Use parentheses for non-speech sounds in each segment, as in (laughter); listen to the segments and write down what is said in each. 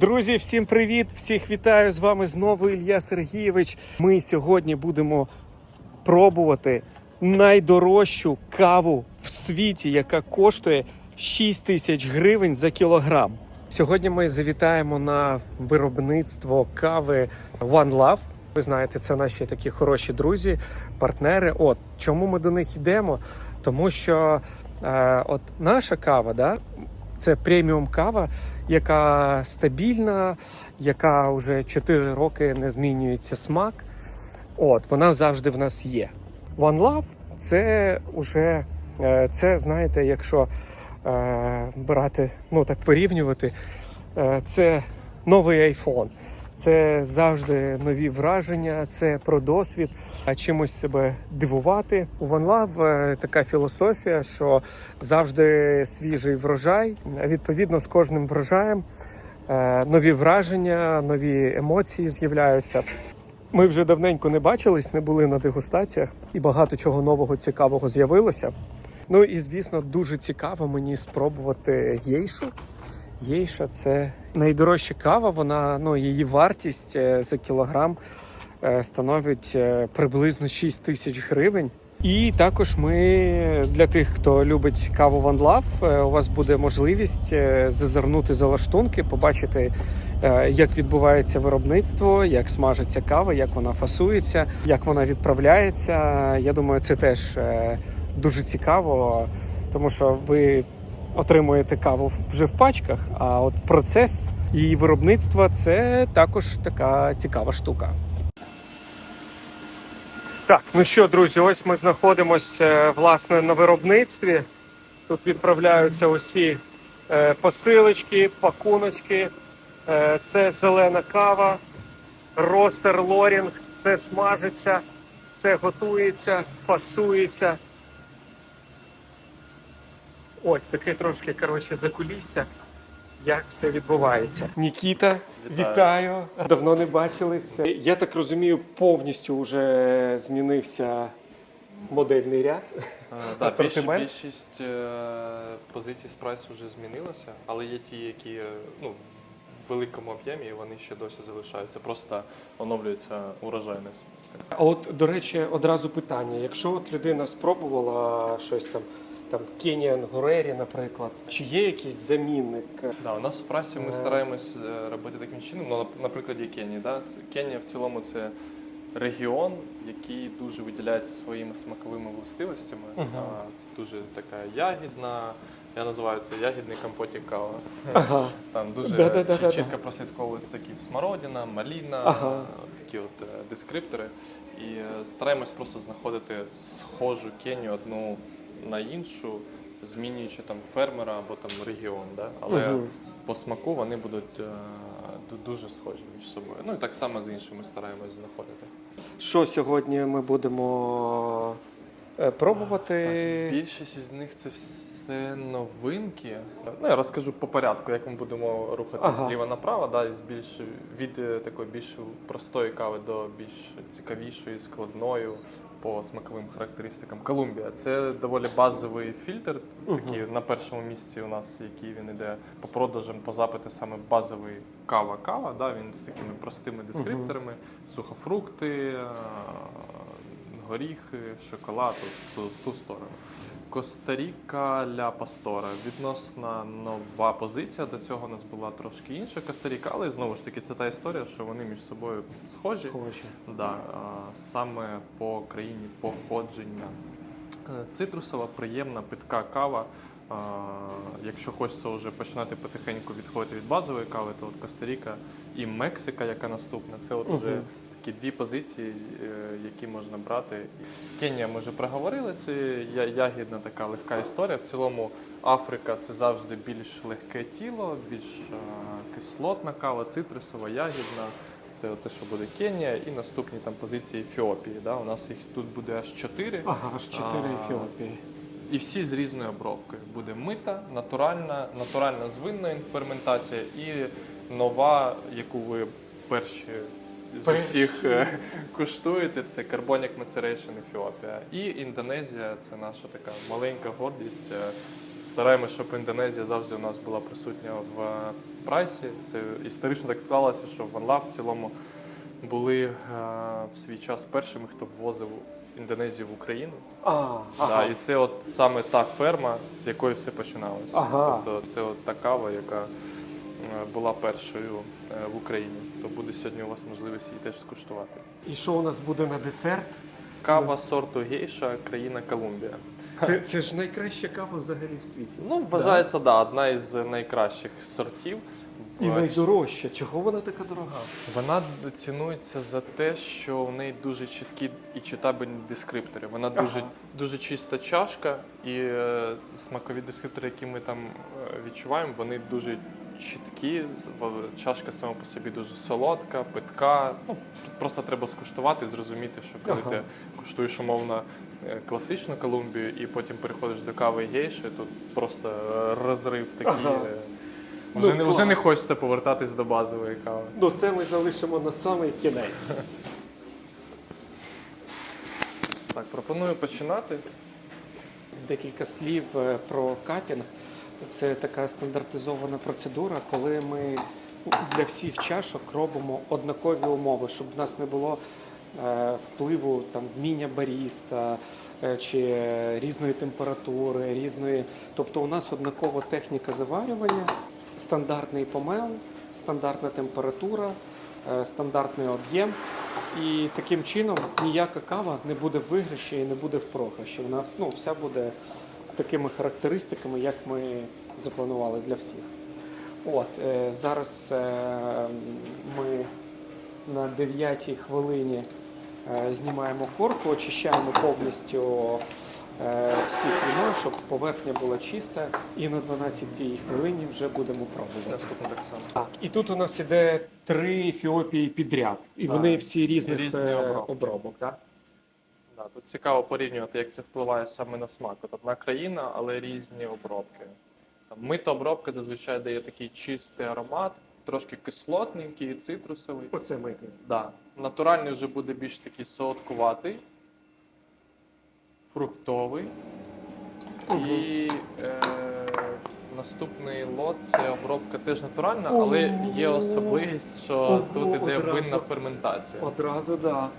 Друзі, всім привіт! Всіх вітаю з вами знову Ілля Сергійович. Ми сьогодні будемо пробувати найдорожчу каву в світі, яка коштує 6 тисяч гривень за кілограм. Сьогодні ми завітаємо на виробництво кави One Love. Ви знаєте, це наші такі хороші друзі, партнери. От чому ми до них йдемо? Тому що е, от наша кава, да, це преміум кава, яка стабільна, яка вже 4 роки не змінюється смак. От, вона завжди в нас є. One Love це уже, е, це, знаєте, якщо е, брати, ну так порівнювати, е, це новий iPhone. Це завжди нові враження, це про досвід, а чимось себе дивувати. У OneLove е, така філософія, що завжди свіжий врожай. Відповідно, з кожним врожаєм е, нові враження, нові емоції з'являються. Ми вже давненько не бачились, не були на дегустаціях, і багато чого нового цікавого з'явилося. Ну і звісно, дуже цікаво мені спробувати гейшу. Гейша це найдорожча кава. Вона ну її вартість е, за кілограм е, становить е, приблизно 6 тисяч гривень. І також ми для тих, хто любить каву One Love, у вас буде можливість зазирнути за лаштунки, побачити, як відбувається виробництво, як смажиться кава, як вона фасується, як вона відправляється. Я думаю, це теж дуже цікаво, тому що ви отримуєте каву вже в пачках, а от процес її виробництва це також така цікава штука. Так, ну що, друзі, ось ми знаходимося е, власне на виробництві. Тут відправляються усі е, посилочки, пакуночки. Е, Це зелена кава, ростер лорінг, все смажиться, все готується, фасується. Ось таке трошки коротше закулісся. Як все відбувається? Нікіта, Вітаю. вітаю. Давно не бачились. Я так розумію, повністю вже змінився модельний ряд. Е, Да, (laughs) Асортимент? більшість е, позицій з прайсу вже змінилася, але є ті, які е, ну, в великому об'ємі і вони ще досі залишаються. Просто оновлюється урожайність. А от, до речі, одразу питання: якщо от людина спробувала щось там, там Кеніан Горері, наприклад, чи є якийсь замінник? Да, у нас в прайсі ми Е. стараємось е, робити таким чином. Ну, на- прикладі Кенії. Да? Кенія в цілому це регіон, який дуже виділяється своїми смаковими властивостями. А, Це дуже така ягідна. Я називаю це ягідний компотік кава. Ага. Там дуже Да-да-да-да-да. чітко прослідковується такі смородина, маліна, Ага. такі от е, дескриптори. І стараємось просто знаходити схожу кенію одну на іншу, змінюючи там фермера або там регіон. Да? Але Мгм. по смаку вони будуть е, дуже схожі між собою. Ну і так само з іншими стараємось знаходити. Що сьогодні ми будемо е, пробувати? Так, більшість із них це все новинки. Ну, я розкажу по порядку, як ми будемо рухатися Ага. зліва направо, да, із більш від е, такої більш простої кави до більш цікавішої, складною по смаковим характеристикам. Колумбія це доволі базовий фільтр. Такий на першому місці у нас, який він іде по продажам, по запиту саме базовий кава-кава. Да, він з такими простими дескрипторами, сухофрукти. е, горіхи, шоколад ту, ту сторону. Коста-Ріка ля Пастора. Відносно нова позиція. До цього у нас була трошки інша Коста-Ріка, але знову ж таки це та історія, що вони між собою схожі. Схожі. Да, а, саме по країні походження. Е, Цитрусова, приємна, питка кава. А, Якщо хочеться вже починати потихеньку відходити від базової кави, то от Коста-Ріка і Мексика, яка наступна, це от Мгм. Такі дві позиції, е, які можна брати. Кенія ми вже проговорили, це ягідна така легка історія. В цілому Африка це завжди більш легке тіло, більш е, кислотна кава, цитрусова, ягідна. Це те, що буде Кенія, і наступні там позиції Ефіопії. Да? У нас їх тут буде аж чотири. Ага, аж чотири Ефіопії. І всі з різною обробкою. Буде мита, натуральна, натуральна з винною ферментація і нова, яку ви перші з усіх е, куштуєте, це Carbonic Maceration Ефіопія. І Індонезія це наша така маленька гордість. е, стараємося, щоб Індонезія завжди у нас була присутня в е, прайсі. Це історично так склалося, що Ванла в цілому були в свій час першими, хто ввозив Індонезію в Україну. А, Да, і це от саме та ферма, з якої все починалося. Ага. Тобто це от та кава, яка була першою в Україні. То буде сьогодні у вас можливість її теж скуштувати. І що у нас буде на десерт? Кава сорту гейша, країна Колумбія. Це, це ж найкраща кава взагалі в світі. Ну, вважається, да, одна із найкращих сортів. І найдорожча. Чого вона така дорога? Вона цінується за те, що в неї дуже чіткі і читабельні дескриптори. Вона дуже, Ага. дуже чиста чашка, і е, смакові дескриптори, які ми там е, відчуваємо, вони дуже чіткі. Чашка сама по собі дуже солодка, питка. Ну, тут просто треба скуштувати, зрозуміти, що коли Ага. ти куштуєш умовно е, класичну Колумбію і потім переходиш до кави і гейші, тут просто е, розрив такий. Ага. Ну, Вже, не, вже не хочеться повертатись до базової кави. Ну, це ми залишимо на самий кінець. Так, пропоную починати. Декілька слів е, про капінг. Це така стандартизована процедура, коли ми для всіх чашок робимо однакові умови, щоб в нас не було е, впливу там вміння баріста е, чи різної температури, різної. Тобто у нас однакова техніка заварювання, стандартний помел, стандартна температура, е, стандартний об'єм. І таким чином ніяка кава не буде в виграші і не буде в програші. Вона ну, вся буде з такими характеристиками, як ми запланували для всіх. От, е, зараз е, ми на 9 хвилині е, знімаємо корку, очищаємо повністю е, всі віно, щоб поверхня була чиста, і на 12 хвилині вже будемо пробувати. Так і тут у нас іде три Ефіопії підряд, і вони всі різних різні е, обробки. обробок. Так? Да, тут цікаво порівнювати, як це впливає саме на смак. От одна країна, але різні обробки. Там мита обробка зазвичай дає такий чистий аромат, трошки кислотненький, цитрусовий. Оце ми. Да. Натуральний вже буде більш такий солодкуватий, фруктовий. І е, наступний лот це обробка теж натуральна, але є особливість, що тут іде одразу. винна ферментація. Одразу так.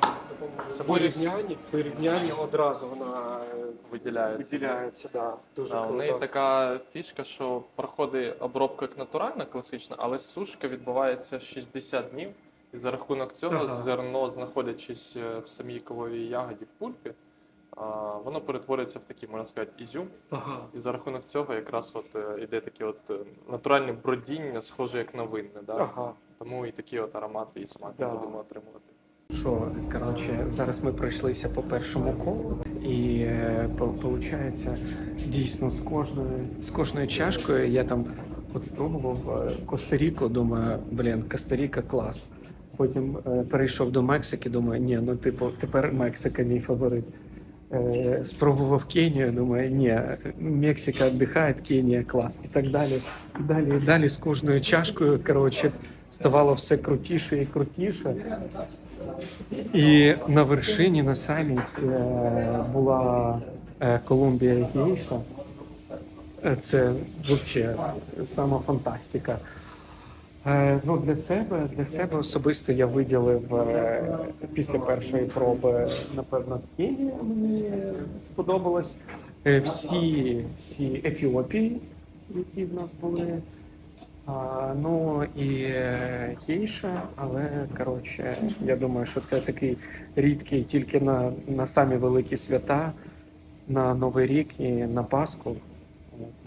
В Особливість порівнянні, в порівнянні одразу вона е, виділяється. виділяється. Да. Дуже Да, у неї круто. така фішка, що проходить обробка як натуральна, класична, але сушка відбувається 60 днів. І за рахунок цього Ага. зерно, знаходячись е, в самій кавовій ягоді в пульпі, а, воно перетворюється в такий, можна сказати, ізюм. Ага. І за рахунок цього якраз от е, іде таке от е, натуральне бродіння, схоже як на винне. Да? Ага. Тому і такі от аромати і смаки Да. будемо отримувати. Що, коротше, зараз ми пройшлися по першому колу, і виходить, дійсно з кожною з кожною чашкою я там от спробував Коста-Ріку, думаю, блін, Коста-Ріка клас. Потім е, перейшов до Мексики, думаю, ні, ну типу, тепер Мексика мій фаворит. Е, спробував Кенію, думаю, ні, Мексика віддихає, Кенія клас. І так далі. І далі, і далі з кожною чашкою, коротше, ставало все крутіше і крутіше. І на вершині, на самій це була е, Колумбія Гейша. Е, Це взагалі сама фантастика. Е, Ну, для себе, для себе особисто я виділив е, після першої проби, напевно, Кенія мені сподобалось. Е, Всі, всі Ефіопії, які в нас були. Ну і гейша, але коротше, я думаю, що це такий рідкий тільки на, на самі великі свята, на Новий рік і на Пасху.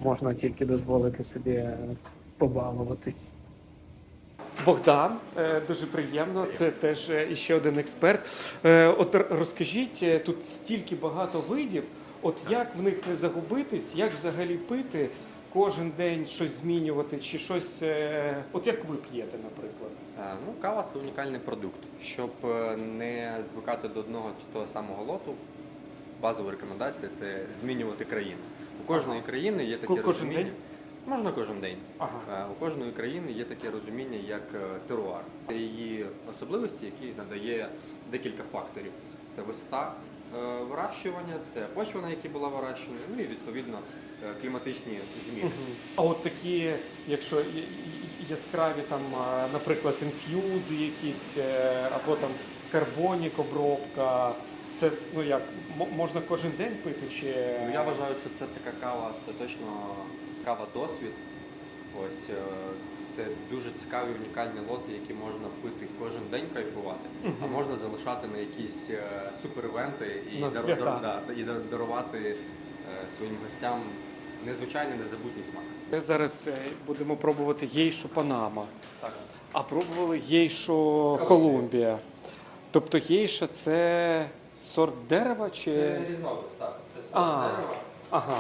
Можна тільки дозволити собі побалуватись. Богдан, е, дуже приємно. Це теж е, іще один експерт. Е, От розкажіть, тут стільки багато видів. От як в них не загубитись, як взагалі пити, кожен день щось змінювати, чи щось. От як ви п'єте, наприклад? Ну, кава це унікальний продукт. Щоб не звикати до одного чи того самого лоту, базова рекомендація це змінювати країну. У кожної країни є таке Ко- кожен розуміння. день? Можна кожен день. Ага. Е, У кожної країни є таке розуміння, як е, теруар. Це її особливості, які надає декілька факторів: це висота, е, вирощування, це почва, на якій була вирощена, ну і відповідно кліматичні зміни. А от такі, якщо яскраві там, наприклад, інф'юзи якісь, або там карбонік обробка, це ну як можна кожен день пити чи Ну, я вважаю, що це така кава, це точно кава досвід. Ось е, це дуже цікаві унікальні лоти, які можна пити кожен день кайфувати, а можна залишати на якісь е, супер-івенти і, На дар- дар- да, і дарувати е, своїм гостям незвичайний незабутній смак. Ми зараз будемо пробувати гейшу Панама, Так. а пробували гейшу Колумбія. Тобто гейша це сорт дерева чи. різновид, так. Це сорт А. дерева. Ага.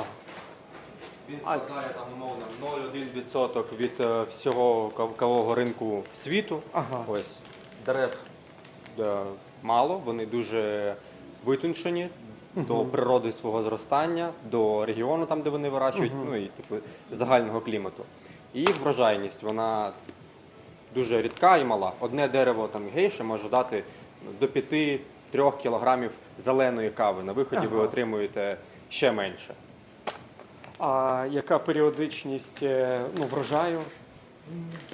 Він складає там умовно 0,1% від е, всього кав- кавового ринку світу. Ага. Ось дерев е, мало, вони дуже витончені до природи свого зростання, до регіону, там де вони вирощують, ну і типу загального клімату. І врожайність вона дуже рідка і мала. Одне дерево там гейша може дати ну, до 5-3 кілограмів зеленої кави. На виході ви отримуєте ще менше. А яка періодичність е, ну, врожаю?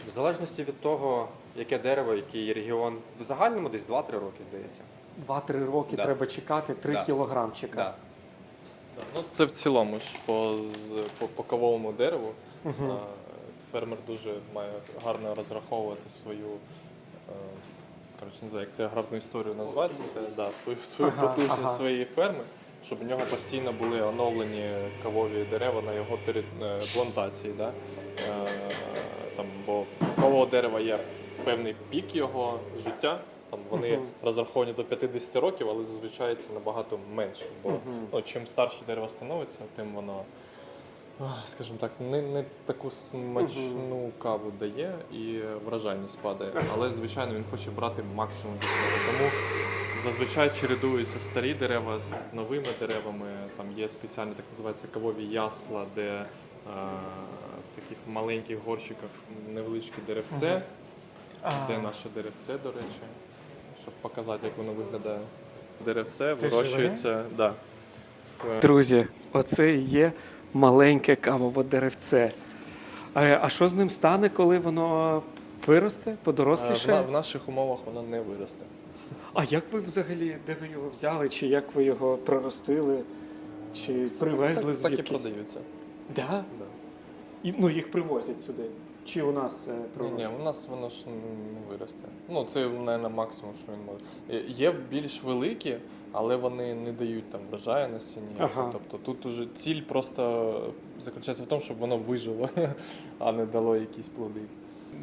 В залежності від того, яке дерево, який регіон, в загальному десь 2-3 роки, здається. 2-3 роки Да. треба чекати, 3 Да. кілограмчика. Да. Ну, це в цілому ж по, по, по кавовому дереву. А, Фермер дуже має гарно розраховувати свою. е, Коротше, не знаю, як це аграрну історію назвати, да, свою, свою Ага, потужність ага. своєї ферми, щоб у нього постійно були оновлені кавові дерева на його е, плантації. Да? Е, Там, бо кавового дерева є певний пік його життя. Там вони Мгм. розраховані до 50 років, але зазвичай це набагато менше. Бо Мгм. ну, чим старше дерево становиться, тим воно, скажімо так, не, не таку смачну каву дає і вражальність падає. Але, звичайно, він хоче брати максимум від. Тому зазвичай чередуються старі дерева з, з новими деревами. Там є спеціальні так називаються кавові ясла, де е, в таких маленьких горщиках невеличке деревце. Де наше деревце, до речі, щоб показати, як воно виглядає. Деревце Це вирощується. Да, в- Друзі, оце і є маленьке кавове деревце. А, що з ним стане, коли воно виросте, подоросліше? В, подоросліше? в наших умовах воно не виросте. А як ви взагалі, де ви його взяли, чи як ви його проростили, чи привезли так, так і продаються. Да? Да. І, ну, їх привозять сюди. Чи у нас е, Ні, ні, у нас воно ж не виросте. Ну, це, мабуть, максимум, що він може. Е, Є більш великі, але вони не дають там врожайності ніякої. Ага. Тобто тут уже ціль просто заключається в тому, щоб воно вижило, (laughs) а не дало якісь плоди.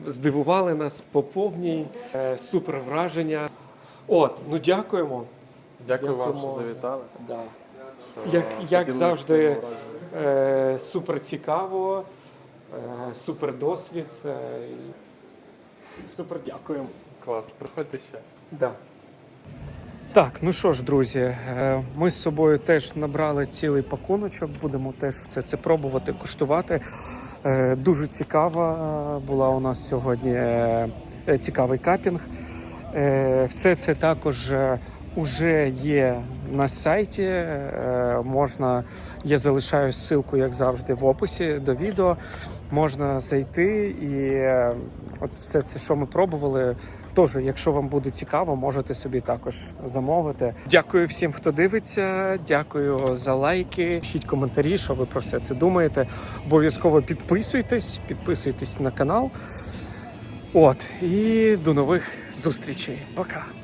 Здивували нас по повній, е, супер враження. От, ну дякуємо. Дякую вам, що Дякуємо. завітали. Да. що Як- як завжди, своїм враженням. Е, супер цікаво, е, супер досвід. Е, супер дякуємо. Клас, приходьте ще. Да. Так, ну що ж, друзі, е, ми з собою теж набрали цілий пакуночок, будемо теж все це пробувати, куштувати. Дуже цікава була у нас сьогодні цікавий капінг. Все це також уже є на сайті. е, Можна, я залишаю ссылку, як завжди, в описі до відео. Можна зайти і е, от все це, що ми пробували, Тож, якщо вам буде цікаво, можете собі також замовити. Дякую всім, хто дивиться. Дякую за лайки. Пишіть коментарі, що ви про все це думаєте. Обов'язково підписуйтесь, підписуйтесь на канал. От і до нових зустрічей. Пока.